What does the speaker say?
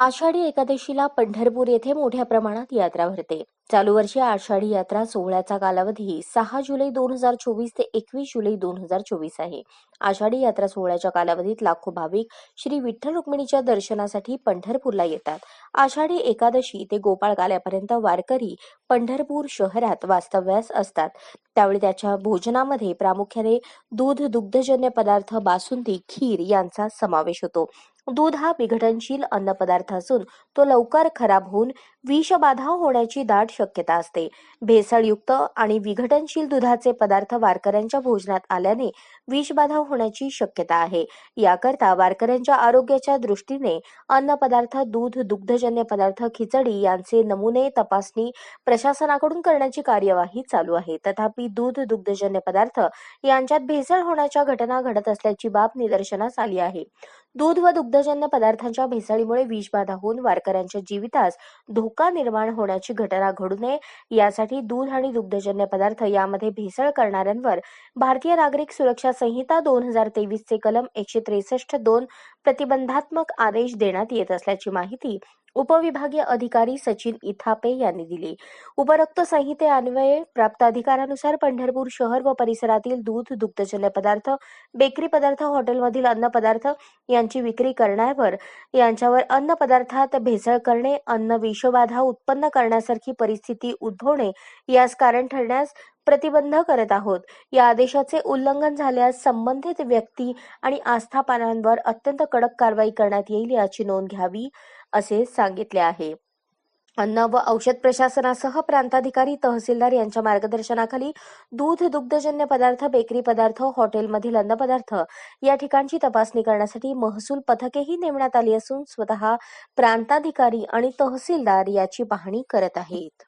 आषाढी एकादशीला पंढरपूर येथे मोठ्या प्रमाणात यात्रा भरते. चालू वर्षी आषाढी यात्रा सोहळ्याचा कालावधी सहा जुलै दोन हजार चोवीस ते एकवीस जुलै दोन हजार चोवीस आहे. आषाढी यात्रा सोहळ्याच्या कालावधीत लाखो भाविक श्री विठ्ठल रुक्मिणीच्या दर्शनासाठी पंढरपूरला येतात. आषाढी एकादशी ते गोपाळकाल्यापर्यंत वारकरी पंढरपूर शहरात वास्तव्यास असतात. त्यावेळी त्याच्या भोजनामध्ये प्रामुख्याने दूध दुग्धजन्य पदार्थ बासुंदी खीर यांचा समावेश होतो. दूध हा विघटनशील अन्नपदार्थ असून तो लवकर खराब होऊन विषबाधा होण्याची दाट शक्यता असते. भेसळयुक्त आणि विघटनशील दुधाचे पदार्थ वारकऱ्यांच्या भोजनात आल्याने विषबाधा होण्याची शक्यता आहे. याकरता वारकऱ्यांच्या आरोग्याच्या दृष्टीने अन्नपदार्थ दूध दुग्धजन्य पदार्थ खिचडी यांचे नमुने तपासणी प्रशासनाकडून करण्याची कार्यवाही चालू आहे. तथापि दूध दुग्धजन्य पदार्थ यांच्यात भेसळ होण्याच्या घटना घडत असल्याची बाब निदर्शनास आली आहे. दूध व दुग्धजन्य पदार्थांच्या भेसळीमुळे विषबाधा होऊन वारकऱ्यांच्या जीवितास धोका निर्माण होण्याची घटना घडू नये. यासाठी दूध आणि दुग्धजन्य पदार्थ यामध्ये भेसळ करणाऱ्यांवर भारतीय नागरिक सुरक्षा संहिता दोन हजार तेवीसचे कलम एकशे त्रेसष्ट दोन प्रतिबंधात्मक आदेश देण्यात येत असल्याची माहिती उपविभागीय अधिकारी सचिन इथापे यांनी दिली. उपरोक्त संहितेअन्वये प्राप्त अधिकारानुसार पंढरपूर शहर व परिसरातील दूध दुग्धजन्य पदार्थ बेकरी पदार्थ हॉटेलमधील अन्न पदार्थ यांची विक्री करण्यावर यांच्यावर अन्न पदार्थात भेसळ करणे अन्न विषबाधा उत्पन्न करण्यासारखी परिस्थिती उद्भवणे यास कारण ठरण्यास प्रतिबंध करत आहोत. या आदेशाचे उल्लंघन झाल्यास संबंधित व्यक्ती आणि आस्थापनांवर अत्यंत कडक कारवाई करण्यात येईल याची नोंद घ्यावी असे सांगितले आहे. अन्न व औषध प्रशासनासह प्रांताधिकारी तहसीलदार यांच्या मार्गदर्शनाखाली दूध दुग्धजन्य पदार्थ बेकरी पदार्थ हॉटेलमधील अन्नपदार्थ या ठिकाणची तपासणी करण्यासाठी महसूल पथकेही नेमण्यात आली असून स्वतः प्रांताधिकारी आणि तहसीलदार याची पाहणी करत आहेत.